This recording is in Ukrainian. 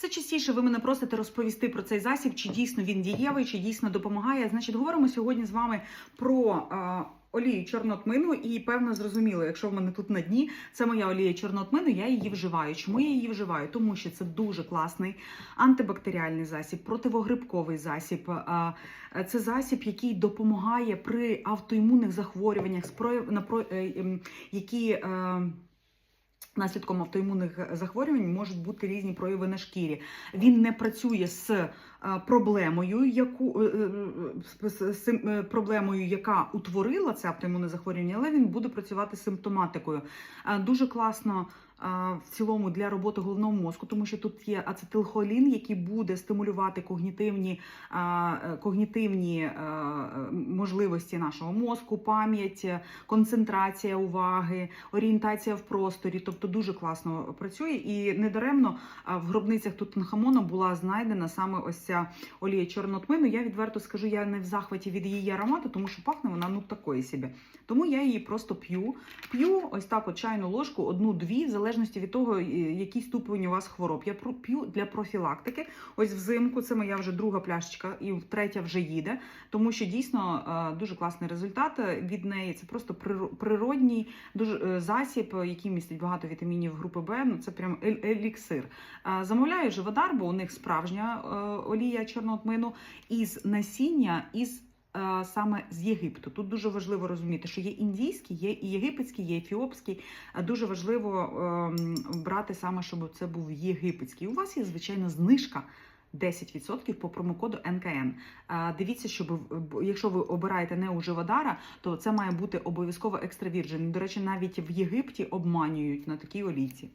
Все частіше ви мене просите розповісти про цей засіб, чи дійсно він дієвий, чи дійсно допомагає. Значить, говоримо сьогодні з вами про е, олію чорного тмину, і певно зрозуміло, якщо в мене тут на дні, це моя олія чорного тмину, я її вживаю. Чому я її вживаю? Тому що це дуже класний антибактеріальний засіб, противогрибковий засіб. Е, е, це засіб, який допомагає при автоімунних захворюваннях, е, ем, які. Наслідком автоімунних захворювань можуть бути різні прояви на шкірі. Він не працює з проблемою, яку е, е, з, з сим- е, проблемою, яка утворила це автоімунне захворювання, але він буде працювати з симптоматикою. Е, Дуже класно. е, В цілому для роботи головного мозку, тому що тут є ацетилхолін, який буде стимулювати когнітивні, е, е, когнітивні е, е, можливості нашого мозку, пам'ять, е, концентрація уваги, орієнтація в просторі, тобто дуже класно працює. І недаремно в гробницях Тутанхамона була знайдена саме ось ця олія чорного тмину. Я відверто скажу, я не в захваті від її аромату, тому що пахне вона ну такої собі. Тому я її просто п'ю. П'ю ось так от чайну ложку, одну-дві, в залежності від того, е, який ступень у вас хвороб. Я п'ю для профілактики. Ось взимку це моя вже друга пляшечка, і третя вже їде, тому що дійсно е, дуже класний результат від неї. Це просто природній дуже е, засіб, е, який містить багато вітамінів групи Б. Ну це прям еліксир. Е, Замовляю живодар, бо у них справжня е, олія чорного тмину із насіння із. е, Саме з Єгипту тут дуже важливо розуміти, що є індійський, є і єгипетський, є ефіопський. Е, Дуже важливо ем, брати саме, щоб це був єгипетський. У вас є звичайно знижка 10% по промокоду НКН. Е, Дивіться, щоб якщо ви обираєте не у живодара, то це має бути обов'язково екстра вірджин. До речі, навіть в Єгипті обманюють на такій олійці.